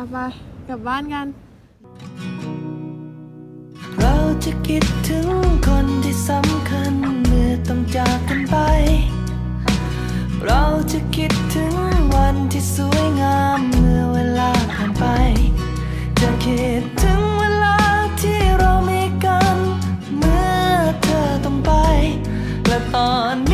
าไปกลับบ้านกัน เราจะคิดถึงคนที่สำคัญเมื่อต้องจากกันไป เราจะคิดถึงวันที่สวยงามเมื่อเวลาผ่านไป จะคิดถึงเวลาที่เรามีกัน เมื่อเธอต้องไป และตอนนี้